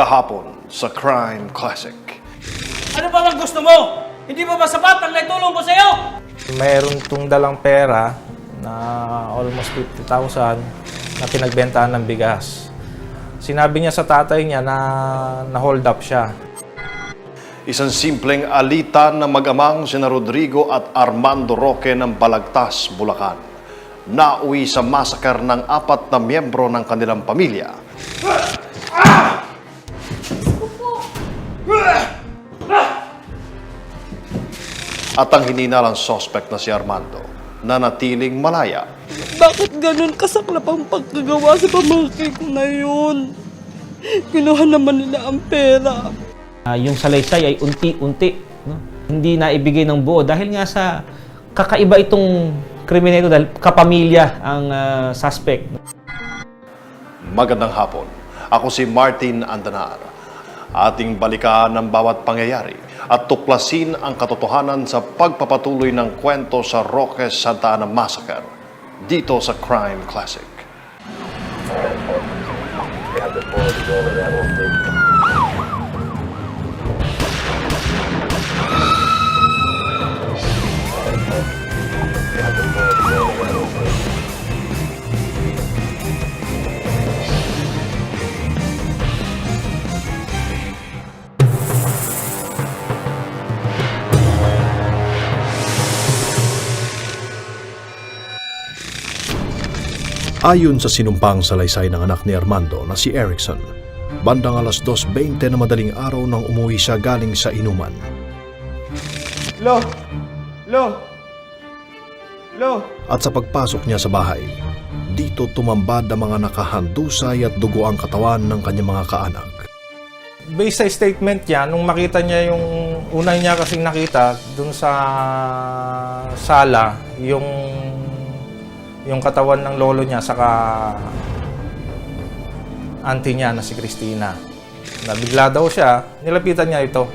kahapon sa Crime Classic. Ano ba bang gusto mo? Hindi ba ba sapat ang naitulong ko sa'yo? Mayroon tong dalang pera na almost 50,000 na pinagbentahan ng bigas. Sinabi niya sa tatay niya na na-hold up siya. Isang simpleng alitan ng mag-amang sina Rodrigo at Armando Roque ng Balagtas, Bulacan. Nauwi sa masakar ng apat na miyembro ng kanilang pamilya. At ang hininalang sospek na si Armando na natiling malaya. Bakit ganun kasaklap ang pagkagawa sa pamangkin ko na yun? Kinuha naman nila ang pera. Ah, yung salaysay ay unti-unti. No? Hindi na ibigay ng buo dahil nga sa kakaiba itong krimen ito dahil kapamilya ang ah, suspect. Magandang hapon. Ako si Martin Andanar. Ating balikan ang bawat pangyayari at tuklasin ang katotohanan sa pagpapatuloy ng kwento sa Roque Santa Ana Massacre dito sa Crime Classic. Ayon sa sinumpang salaysay ng anak ni Armando na si Erickson, bandang alas 2.20 na madaling araw nang umuwi siya galing sa inuman. Lo! Lo! Lo! At sa pagpasok niya sa bahay, dito tumambad ang mga nakahandusay at dugo ang katawan ng kanyang mga kaanak. Based sa statement niya, nung makita niya yung una niya kasing nakita dun sa sala, yung yung katawan ng lolo niya saka auntie niya na si Christina. Nabigla daw siya, nilapitan niya ito.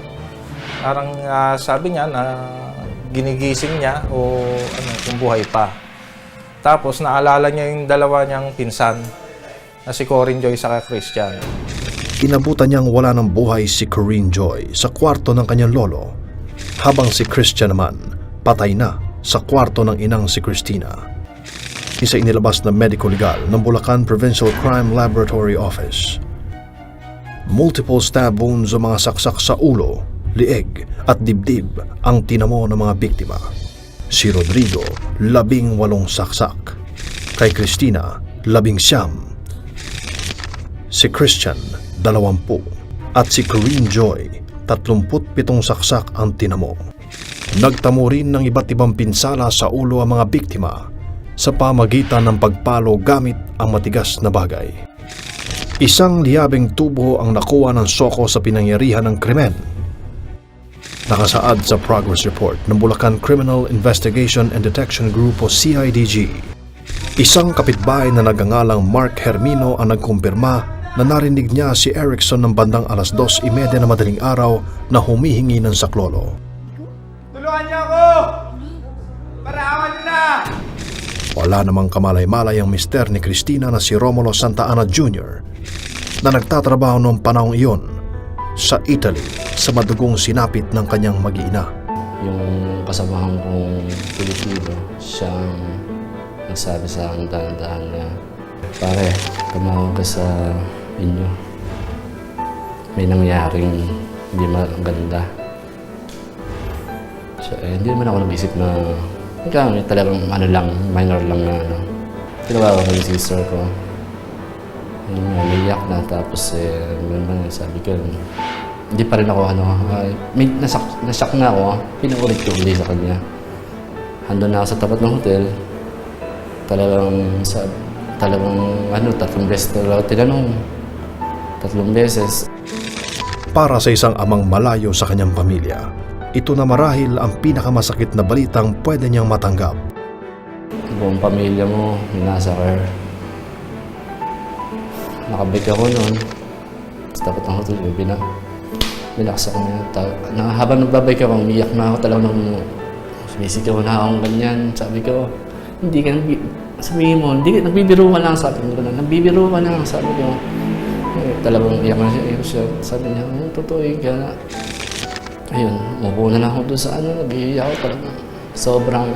Parang ah, sabi niya na ginigising niya o ano, kung buhay pa. Tapos naalala niya yung dalawa niyang pinsan na si Corin Joy saka Christian. Inabutan niyang wala ng buhay si Corinne Joy sa kwarto ng kanyang lolo, habang si Christian naman patay na sa kwarto ng inang si Christina. Isa inilabas na medico legal ng Bulacan Provincial Crime Laboratory Office. Multiple stab wounds o mga saksak sa ulo, lieg at dibdib ang tinamo ng mga biktima. Si Rodrigo, labing walong saksak. Kay Christina, labing siyam si Christian, 20, at si Corinne Joy, 37 saksak ang tinamo. Nagtamo rin ng iba't ibang pinsala sa ulo ang mga biktima sa pamagitan ng pagpalo gamit ang matigas na bagay. Isang liyabing tubo ang nakuha ng soko sa pinangyarihan ng krimen. Nakasaad sa progress report ng Bulacan Criminal Investigation and Detection Group o CIDG. Isang kapitbahay na nagangalang Mark Hermino ang nagkumpirma na narinig niya si Erickson ng bandang alas 2.30 na madaling araw na humihingi ng saklolo. Wala namang kamalay-malay ang mister ni Christina na si Romulo Santa Ana Jr. na nagtatrabaho noong panahong iyon sa Italy sa madugong sinapit ng kanyang mag-iina. yung kasamahan kong Pilipino, siyang nagsabi sa akin dahan-dahan na, pare, tumawag ka sa inyo. May nangyaring hindi maganda. So, eh, hindi naman ako nag-isip na, ikaw, talagang ano lang, minor lang na ano. Tinawagan ko yung sister ko. Yun nga, naiyak na. Tapos, eh, naman, sabi ko, hindi pa rin ako, ano, ay, may nasak, nasak na ako. Pinuulit ko ulit sa kanya. Hando na ako sa tapat ng hotel. Talagang, sa, talagang, ano, tatlong beses na ako tinanong. Tatlong beses. Para sa isang amang malayo sa kanyang pamilya, ito na marahil ang pinakamasakit na balitang pwede niyang matanggap. Buong pamilya mo, minasakar. Nakabike ako noon. Sa tapat ng hotel, bina, binaksak ko niya. Ta- na, habang nagbabike ako, umiyak na ako talaga nung sumisigaw na akong ganyan. Sabi ko, hindi ka nagbi... Sabihin mo, hindi nagbibiro ka lang, sabi ko na. Nagbibiro ka lang, sabi ko. Eh, talagang iyak na siya. Sabi niya, ano, totoo eh, kaya Ayun, umupo na lang ako doon sa ano, nag-iiyak ako talagang sobrang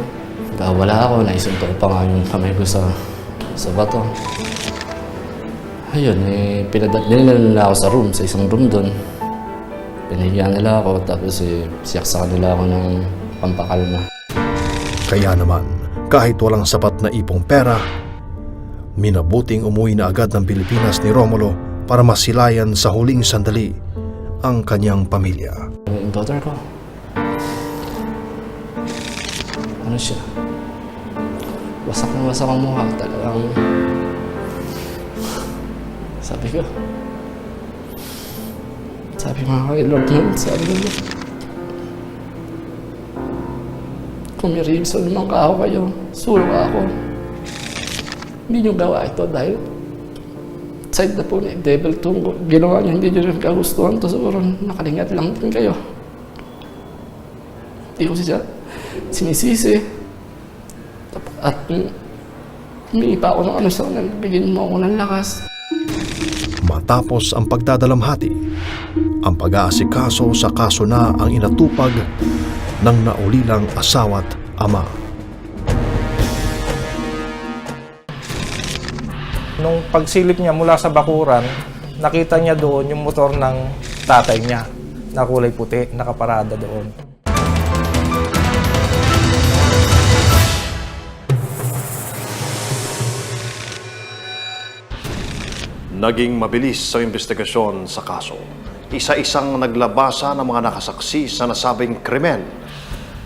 wala ako, naisuntok pa nga yung kamay ko sa, sa bato. Ayun, eh, pinadali nila ako sa room, sa isang room doon. Pinahiya nila ako, tapos eh, siyak sa kanila ako ng pampakalma. Kaya naman, kahit walang sapat na ipong pera, minabuting umuwi na agad ng Pilipinas ni Romulo para masilayan sa huling sandali ang kanyang pamilya. Yung daughter ko, ano siya? Wasak na wasak ang mukha, talagang... Sabi ko, sabi mga kay Lord nun, sabi ko, kung may reason naman ka ako kayo, sulo ako. Hindi nyo gawa ito dahil side na po ni Devil itong ginawa niyo, hindi niyo rin kagustuhan to siguro nakalingat lang din kayo. Hindi ko siya sinisisi. At mm, humingi pa ako ng ano sa kanila, bigyan mo ako ng lakas. Matapos ang pagdadalamhati, ang pag-aasikaso sa kaso na ang inatupag ng naulilang asawa't ama. Nung pagsilip niya mula sa bakuran, nakita niya doon yung motor ng tatay niya na kulay puti, nakaparada doon. Naging mabilis sa investigasyon sa kaso. Isa-isang naglabasa ng mga nakasaksi sa nasabing krimen.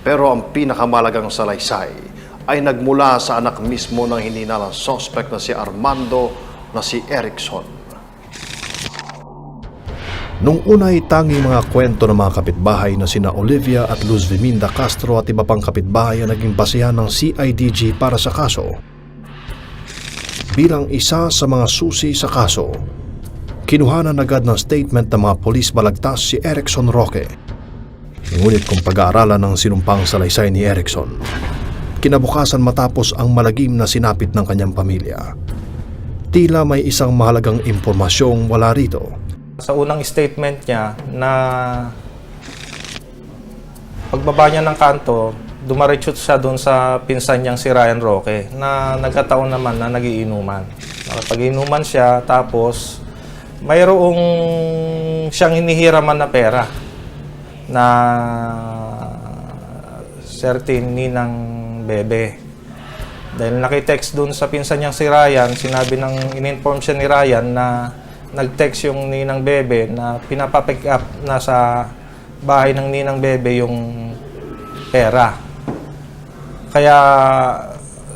Pero ang pinakamalagang salaysay ay nagmula sa anak mismo ng hininalang suspect na si Armando na si Erickson. Nung una ay tanging mga kwento ng mga kapitbahay na sina Olivia at Luz Viminda Castro at iba pang kapitbahay ang naging basihan ng CIDG para sa kaso. Bilang isa sa mga susi sa kaso, kinuhanan agad ng statement ng mga polis balagtas si Erickson Roque. Ngunit kung pag-aaralan ng sinumpang salaysay ni Erickson, kinabukasan matapos ang malagim na sinapit ng kanyang pamilya. Tila may isang mahalagang impormasyong wala rito. Sa unang statement niya na pagbaba niya ng kanto, dumaretso siya doon sa pinsan niyang si Ryan Roque na nagkataon naman na nagiinuman. Nakapag-inuman siya tapos mayroong siyang hinihiraman na pera na certain ninang bebe. Dahil nakitext doon sa pinsan niyang si Ryan, sinabi ng in-inform siya ni Ryan na nag-text yung ninang bebe na pinapapick up na sa bahay ng ninang bebe yung pera. Kaya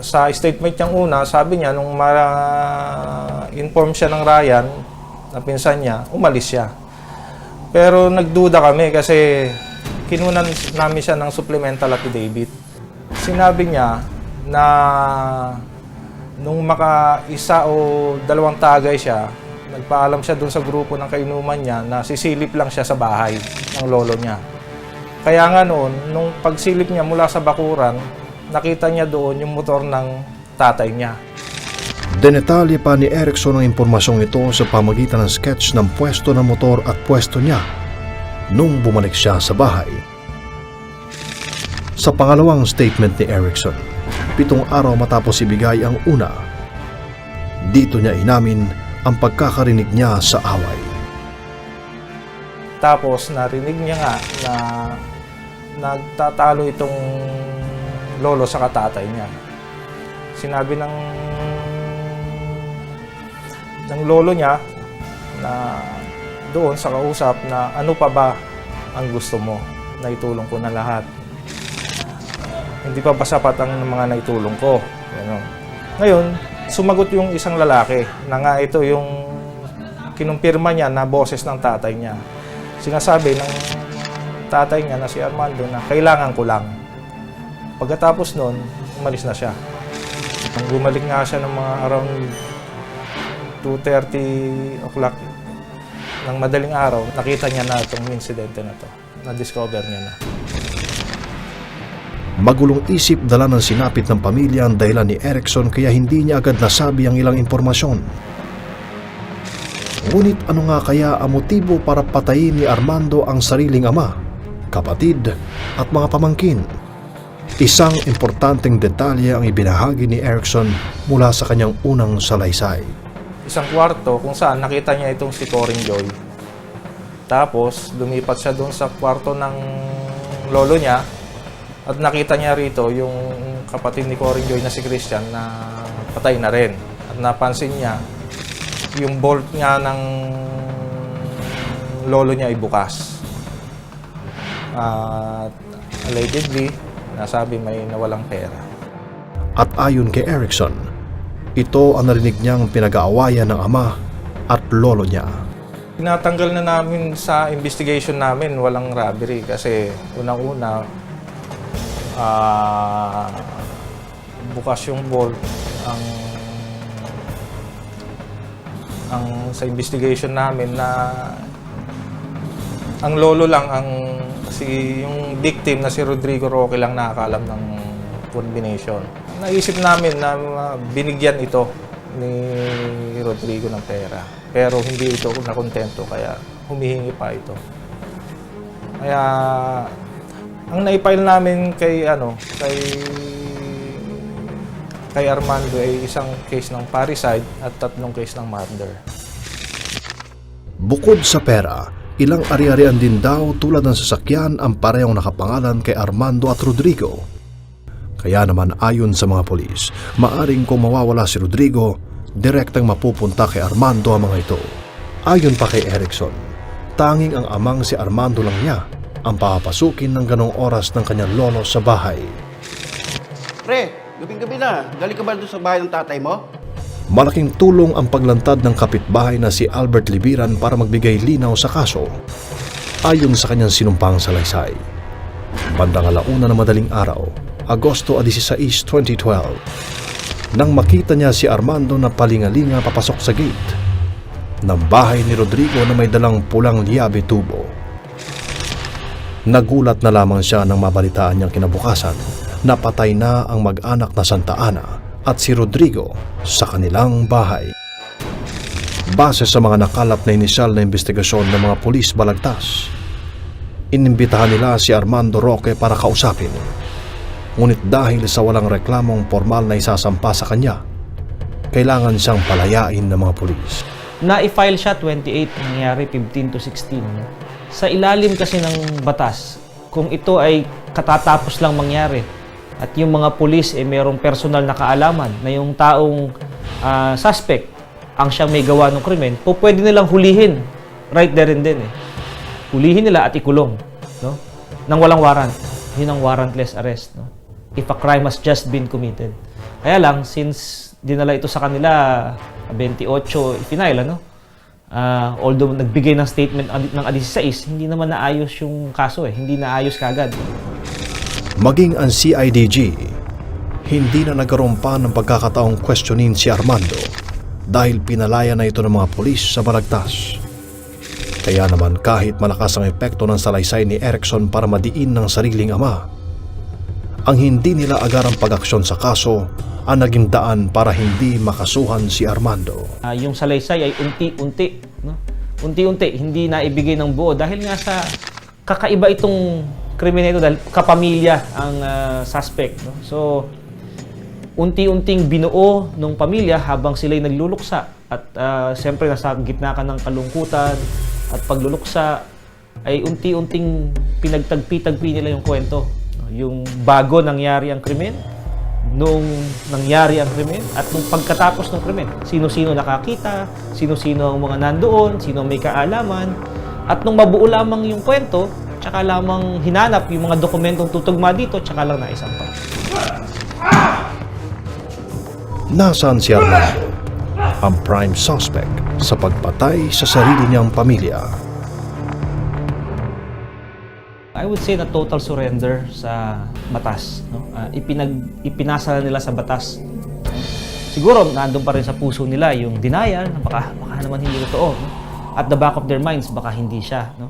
sa statement niyang una, sabi niya nung ma-inform siya ng Ryan, na pinsan niya, umalis siya. Pero nagduda kami kasi kinunan namin siya ng supplemental affidavit. Sinabi niya na nung maka isa o dalawang tagay siya, nagpaalam siya dun sa grupo ng kainuman niya na sisilip lang siya sa bahay ng lolo niya. Kaya nga noon, nung pagsilip niya mula sa bakuran, nakita niya doon yung motor ng tatay niya. Denetalye pa ni Erickson ang impormasyong ito sa pamagitan ng sketch ng pwesto ng motor at pwesto niya nung bumalik siya sa bahay. Sa pangalawang statement ni Erickson, pitong araw matapos ibigay ang una, dito niya inamin ang pagkakarinig niya sa away. Tapos narinig niya nga na nagtatalo itong lolo sa katatay niya. Sinabi ng ng lolo niya na doon sa kausap na ano pa ba ang gusto mo na itulong ko na lahat. Hindi pa ba sapat ang mga naitulong ko? Ano. Ngayon, sumagot yung isang lalaki na nga ito yung kinumpirma niya na boses ng tatay niya. Sinasabi ng tatay niya na si Armando na kailangan ko lang. Pagkatapos nun, umalis na siya. Bumalik nga siya ng mga around 2.30 o'clock ng madaling araw, nakita niya na itong insidente na to. Na-discover niya na. Magulong isip dala ng sinapit ng pamilya ang dahilan ni Erickson kaya hindi niya agad nasabi ang ilang impormasyon. Ngunit ano nga kaya ang motibo para patayin ni Armando ang sariling ama, kapatid at mga pamangkin? Isang importanteng detalye ang ibinahagi ni Erickson mula sa kanyang unang salaysay. Isang kwarto kung saan nakita niya itong si Coring Joy. Tapos, lumipat siya doon sa kwarto ng lolo niya at nakita niya rito yung kapatid ni Coring Joy na si Christian na patay na rin. At napansin niya yung bolt nga ng lolo niya ay bukas. At allegedly, nasabi may nawalang pera. At ayon kay Erickson, ito ang narinig niyang pinag-aawayan ng ama at lolo niya. Tinatanggal na namin sa investigation namin, walang robbery kasi unang-una ah, bukas yung vault ang ang sa investigation namin na ang lolo lang ang si yung victim na si Rodrigo Roque lang nakakaalam ng combination. Naisip namin na uh, binigyan ito ni Rodrigo ng pera. Pero hindi ito nakontento kaya humihingi pa ito. Kaya ang naipile namin kay ano, kay kay Armando ay isang case ng parricide at tatlong case ng murder. Bukod sa pera, ilang ari-arian din daw tulad ng sasakyan ang parehong nakapangalan kay Armando at Rodrigo. Kaya naman ayon sa mga polis, maaring kung mawawala si Rodrigo, direktang mapupunta kay Armando ang mga ito. Ayon pa kay Erickson, tanging ang amang si Armando lang niya ang papasukin ng ganong oras ng kanyang lolo sa bahay. Pre, gabing-gabi na. Galing ka ba doon sa bahay ng tatay mo? Malaking tulong ang paglantad ng kapitbahay na si Albert Libiran para magbigay linaw sa kaso. Ayon sa kanyang sinumpang salaysay. Bandang alauna na madaling araw, Agosto 16, 2012, nang makita niya si Armando na palingalinga papasok sa gate ng bahay ni Rodrigo na may dalang pulang liabe tubo. Nagulat na lamang siya nang mabalitaan niyang kinabukasan na patay na ang mag-anak na Santa Ana at si Rodrigo sa kanilang bahay. Base sa mga nakalap na inisyal na investigasyon ng mga pulis balagtas, inimbitahan nila si Armando Roque para kausapin. Ngunit dahil sa walang reklamong formal na isasampa sa kanya, kailangan siyang palayain ng mga pulis. Na-file siya 28, nangyari 15 to 16. Sa ilalim kasi ng batas, kung ito ay katatapos lang mangyari at yung mga pulis ay mayroong personal na kaalaman na yung taong ah, suspect ang siyang may gawa ng krimen, po pwede nilang hulihin right there and then eh. Hulihin nila at ikulong, no? Nang walang warrant. Yun ang warrantless arrest, no? If a crime has just been committed. Kaya lang, since dinala ito sa kanila 28 final, ano? Ah, although nagbigay ng statement ng 16, hindi naman naayos yung kaso eh. Hindi naayos kagad. Maging ang CIDG, hindi na nagkaroon pa ng pagkakataong questionin si Armando dahil pinalaya na ito ng mga pulis sa balagtas. Kaya naman kahit malakas ang epekto ng salaysay ni Erickson para madiin ng sariling ama, ang hindi nila agarang pag-aksyon sa kaso ang naging daan para hindi makasuhan si Armando. Ah, yung salaysay ay unti-unti, no? Unti-unti, hindi na ibigay ng buo dahil nga sa kakaiba itong krimen ito dahil kapamilya ang ah, suspect, no? So unti-unting binuo ng pamilya habang sila'y nagluluksa at ah, siyempre nasa gitna ka ng kalungkutan at pagluluksa ay unti-unting pinagtagpi-tagpi nila yung kwento. Yung bago nangyari ang krimen, noong nangyari ang krimen at nung pagkatapos ng krimen. Sino-sino nakakita, sino-sino ang mga nandoon, sino may kaalaman, at nung mabuo lamang yung kwento, tsaka lamang hinanap yung mga dokumentong tutugma dito, tsaka lang naisampa. Nasaan si Armando? Ang prime suspect sa pagpatay sa sarili niyang pamilya. I would say na total surrender sa batas. No? Ah, ipinag, ipinasa na nila sa batas. Siguro, nandun pa rin sa puso nila yung denial, na baka, baka naman hindi totoo. No? At the back of their minds, baka hindi siya. No?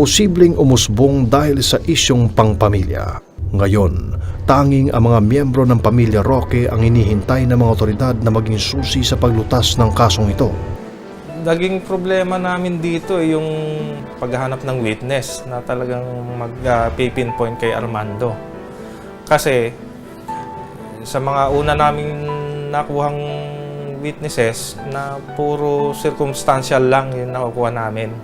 posibleng umusbong dahil sa isyong pangpamilya. Ngayon, tanging ang mga miyembro ng pamilya Roque ang hinihintay ng mga otoridad na maging susi sa paglutas ng kasong ito. Naging problema namin dito ay yung paghahanap ng witness na talagang mag-pinpoint kay Armando. Kasi sa mga una naming nakuhang witnesses na puro circumstantial lang yung nakukuha namin.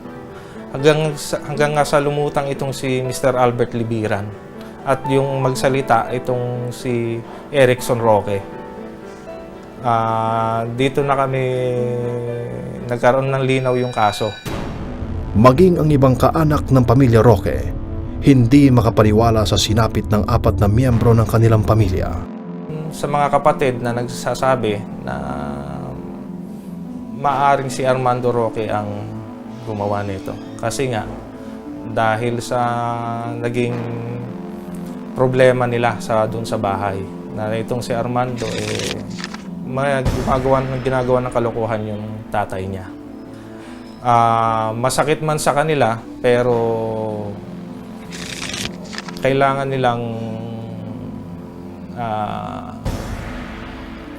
Hanggang, hanggang nga sa lumutang itong si Mr. Albert Libiran at yung magsalita itong si Erickson Roque. Ah, dito na kami nagkaroon ng linaw yung kaso. Maging ang ibang kaanak ng pamilya Roque, hindi makapaniwala sa sinapit ng apat na miyembro ng kanilang pamilya. Sa mga kapatid na nagsasabi na maaring si Armando Roque ang gumawa nito. Kasi nga, dahil sa naging problema nila sa doon sa bahay, na itong si Armando, eh, may gumagawa, ginagawa ng kalokohan yung tatay niya. Ah, masakit man sa kanila, pero kailangan nilang ah,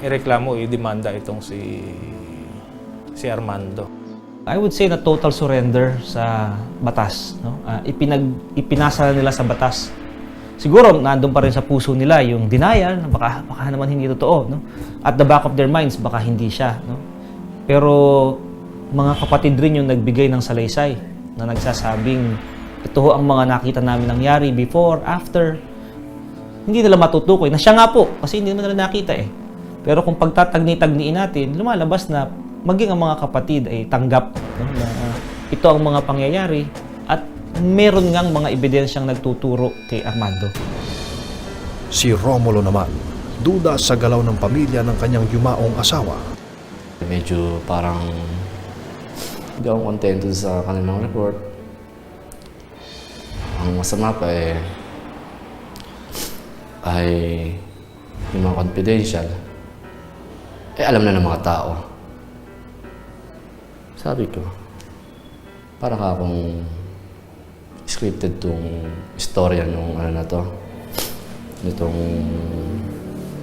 ireklamo, i-demanda itong si si Armando. I would say na total surrender sa batas. No? Ah, ipinag, ipinasa nila sa batas. Siguro, nandun pa rin sa puso nila yung denial, na baka, baka naman hindi totoo. No? At the back of their minds, baka hindi siya. No? Pero mga kapatid rin yung nagbigay ng salaysay na nagsasabing ito ho ang mga nakita namin nangyari before, after. Hindi nila matutukoy na siya nga po kasi hindi naman nila nakita eh. Pero kung pagtatagni-tagniin natin, lumalabas na maging ang mga kapatid ay tanggap no, na ito ang mga pangyayari meron ngang mga ebidensyang nagtuturo kay Armando. Si Romulo naman, duda sa galaw ng pamilya ng kanyang yumaong asawa. Medyo parang hindi ako kontento sa kanilang report. Ang masama pa eh, ay yung mga confidential, eh alam na ng mga tao. Sabi ko, para ka akong scripted tong istorya nung ano na to, nitong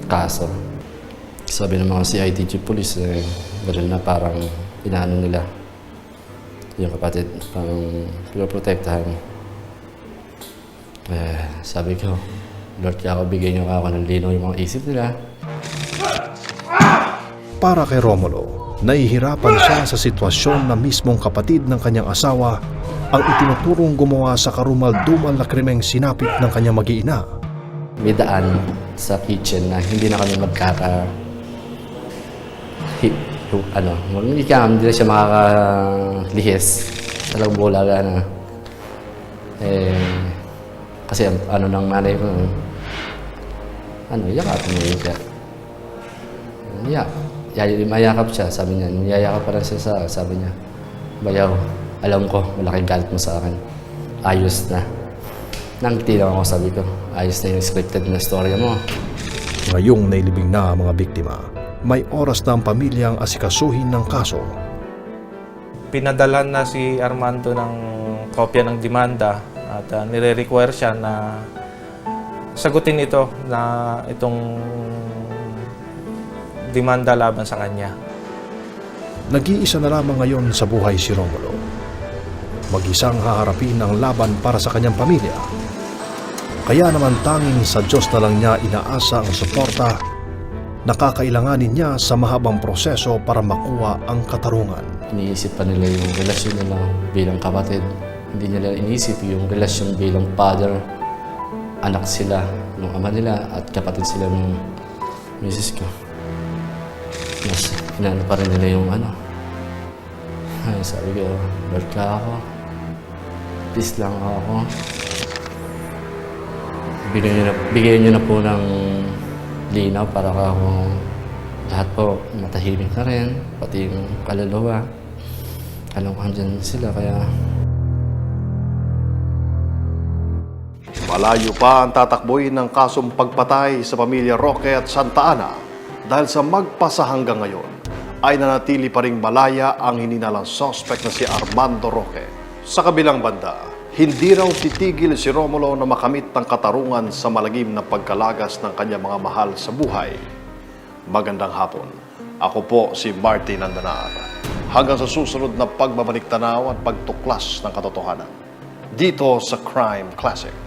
kaso. Sabi ng mga CIDG police, eh, ganun na parang inaano nila yung kapatid, parang pinoprotektahan. Eh, sabi ko, Lord, ako bigyan niyo ako ng linaw yung mga isip nila. Para kay Romulo, nahihirapan siya sa sitwasyon na mismong kapatid ng kanyang asawa ang itinuturong gumawa sa karumal-dumal na krimeng sinapit ng kanyang mag-iina. May daan sa kitchen na hindi na kami magkaka... Hi, hu- ano, hindi ka, hindi na siya makakalihis. Talagang bulaga na. Eh, kasi ano ng nanay ko, ano, yakapin mo yun siya. Yeah. Yay, mayakap siya, sabi niya. Niyayakap pa rin siya sa, sabi niya. Bayaw, alam ko, malaking galit mo sa akin. Ayos na. Nangiti lang ako, sabi ko. Ayos na yung scripted na storya mo. Ngayong nailibing na ang mga biktima, may oras na ang pamilyang asikasuhin ng kaso. Pinadalan na si Armando ng kopya ng demanda at uh, nire-require siya na sagutin ito na itong demanda laban sa kanya. Nag-iisa na lamang ngayon sa buhay si Romulo. Mag-isang haharapin ang laban para sa kanyang pamilya. Kaya naman tanging sa Diyos na lang niya inaasa ang suporta na kakailanganin niya sa mahabang proseso para makuha ang katarungan. Iniisip pa nila yung relasyon nila bilang kapatid. Hindi nila inisip yung relasyon bilang father. Anak sila ng ama nila at kapatid sila ng misis ko. Mas inaano pa rin nila yung ano. Ay, sabi ko, Lord ka ako. Peace lang ako. Bigyan niyo na, bigyan niyo na po ng linaw para ako lahat po matahimik na rin, pati yung kaluluwa. Alam ko andyan sila, kaya Malayo pa ang tatakboy ng kasong pagpatay sa pamilya Roque at Santa Ana dahil sa magpasa hanggang ngayon ay nanatili pa ring malaya ang hininalang suspect na si Armando Roque. Sa kabilang banda, Hindi raw titigil si Romulo na makamit ng katarungan sa malagim na pagkalagas ng kanyang mga mahal sa buhay. Magandang hapon. Ako po si Martin Andanar. Hanggang sa susunod na pagbabalik tanaw at pagtuklas ng katotohanan. Dito sa Crime Classic.